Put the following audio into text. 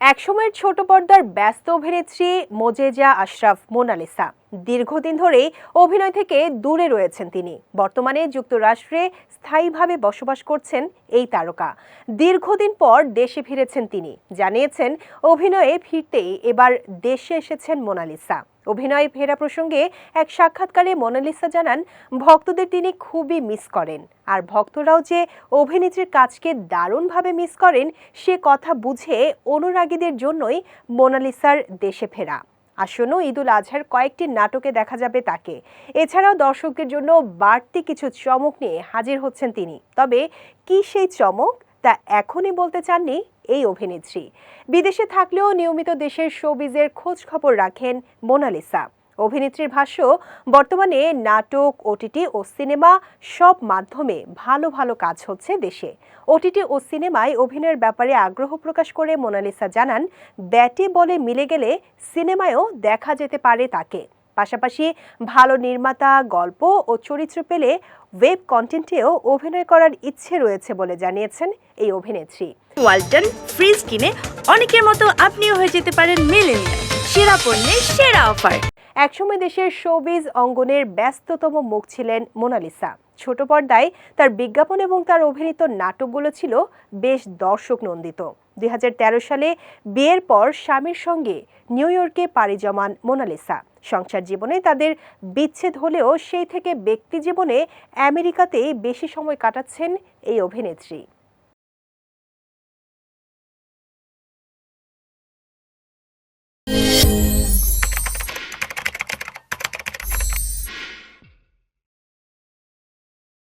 একসময়ের ছোট পর্দার ব্যস্ত অভিনেত্রী মোজেজা আশরাফ মোনালিসা। দীর্ঘদিন ধরেই অভিনয় থেকে দূরে রয়েছেন তিনি। বর্তমানে যুক্তরাষ্ট্রে স্থায়ীভাবে বসবাস করছেন এই তারকা। দীর্ঘদিন পর দেশে ফিরেছেন তিনি। জানিয়েছেন, অভিনয়ে ফিরতেই এবার দেশে এসেছেন মোনালিসা। অভিনয়ে ফেরা প্রসঙ্গে এক সাক্ষাৎকারে মোনালিসা জানান, ভক্তদের তিনি খুবই মিস করেন। আর ভক্তরাও যে অভিনেত্রীর কাজকে দারুণভাবে মিস করেন, সে কথা বুঝে অনুরাগীদের জন্যই মোনালিসার দেশে ফেরা। আসন্ন ঈদুল আজহার কয়েকটি নাটকে দেখা যাবে তাকে। এছাড়াও দর্শকদের জন্য বাড়তি কিছু চমক নিয়ে হাজির হচ্ছেন তিনি। তবে কি সেই চমক, তা এখনই বলতে চাননি এই অভিনেত্রী। বিদেশে থাকলেও নিয়মিত দেশের শোবিজের খোঁজ খবর রাখেন মোনালিসা। অভিনেত্রীর ভাষ্য, বর্তমানে নাটক ওটিটি ও সিনেমা সব মাধ্যমে ভালো ভালো কাজ হচ্ছে দেশে। ওটিটি ও সিনেমায় অভিনয়ের ব্যাপারে আগ্রহ প্রকাশ করে মোনালিসা জানান, ব্যাটে বলে মিলে গেলে সিনেমায়ও দেখা যেতে পারে তাকে। পাশাপাশি, ভালো নির্মাতা, গল্প ও চরিত্র পেলে ওয়েব কন্টেন্টেও অভিনয় করার ইচ্ছে রয়েছে বলে জানিয়েছেন এই অভিনেত্রী। ওয়ালটন, ফ্রিজ কিনে অনেকের মতো আপনিও হয়ে যেতে পারেন মিলেনিয়া সেরা পণ্যের সেরা অফার। একসময় দেশের শোবিজ অঙ্গনের ব্যস্ততম মুখ ছিলেন মোনালিসা। ছোট পর্দায় তার বিজ্ঞাপন এবং তার অভিনীত নাটকগুলো ছিল বেশ দর্শক নন্দিত দুই হাজার তেরো সালে বিয়ের পর স্বামীর সঙ্গে নিউ ইয়র্কে পাড়ি জমান মোনালিসা। সংসার জীবনে তাদের বিচ্ছেদ হলেও সেই থেকে ব্যক্তি জীবনে আমেরিকাতেই বেশি সময় কাটাচ্ছেন এই অভিনেত্রী।